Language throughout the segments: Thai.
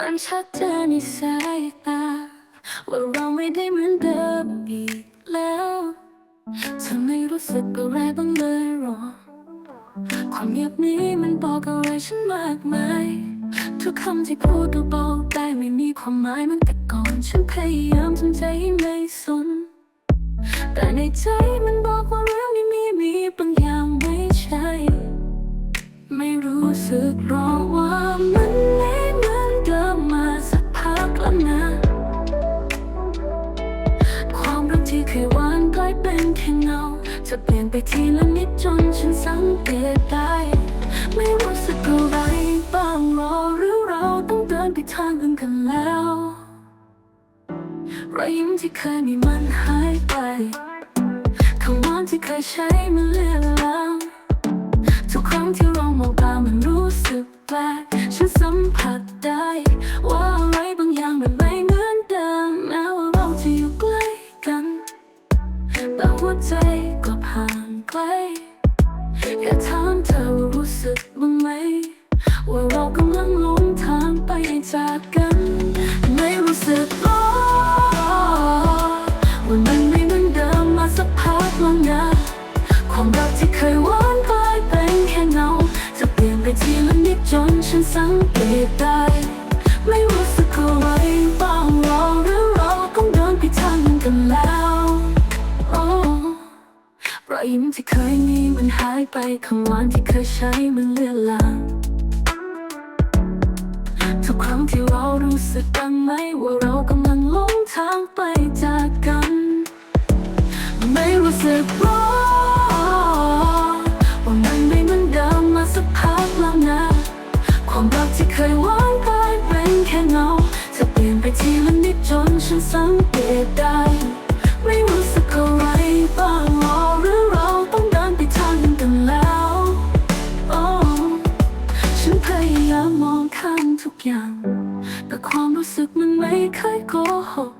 มันชัดเจนในสายตาว่าเราไม่ได้เหมือนเดิมอีกแล้วเธอไม่รู้สึกอะไรบ้างเลยหรอ ความเงียบนี้มันบอกอะไรฉันมากมาย ทุกคำที่พูดดูเบาแต่ไม่มีความหมายมันแต่ก่อนฉันพยายามทำใจให้ไม่สน แต่ในใจมันบอกว่าเรื่องนี้มีมีบางอย่างไม่ใช่ ไม่รู้สึกหรอกว่า ที่เคยหวานกลายเป็นแค่เงาจะเปลี่ยนไปทีละนิดจนฉันสังเกตได้ ไม่รู้สึกอะไรบ้างหรอหรือเราต้องเดินไปทางอื่นกันแล้วรอยยิ้มที่เคยมีมันหายไปคำหวานที่เคยใช้มันเลือนลางทุกครั้งที่เรามองตามันรู้สึกแปลกฉันสัมผัสได้ว่าอะไร หัวใจก็ห่างไกลอยากถามเธอว่ารู้สึกบ้างไหม ว่าเรากำลังหลงทางไปจากกัน ไม่รู้สึกหรอว่ามันไม่เหมือนเดิมมาสักพักแล้วนะความรักที่เคยหวานกลายเป็นแค่เงาจะเปลี่ยนไปทีละนิดจนฉันสังเกตได้ ไม่รู้สึกอะไรบ้า ยิ้มที่เคยมีมันหายไปคำหวานที่เคยใช้มันเลือนลางทุกครั้งที่เรารู้สึกบ้างไหมว่าเรากำลังหลงทางไปจากกัน ไม่รู้สึกหรอกว่ามันไม่เหมือนเดิมมาสักพักแล้วนะ ความรักที่เคยหวานกลายเป็นแค่เงาจะเปลี่ยนไปทีละนิดจนฉันสังเกตได้ ไม่เคยโกหก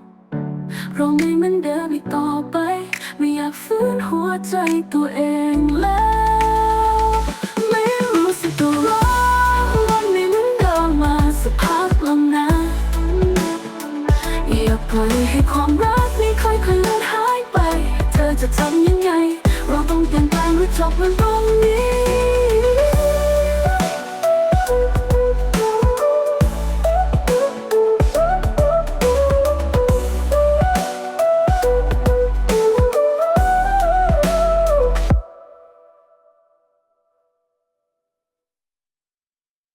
เราไม่เหมือนเดิมอีกต่อไป ไม่อยากฝืนหัวใจตัวเองแล้ว ไม่รู้สึกตัวร้อนวันไม่เหมือนเดิมมาสักพักแล้วนะอย่าปล่อยให้ความรักนี้ค่อยๆเลือนหายไป เธอจะทำยังไง เราต้องเปลี่ยนแปลงหรือจบมันลง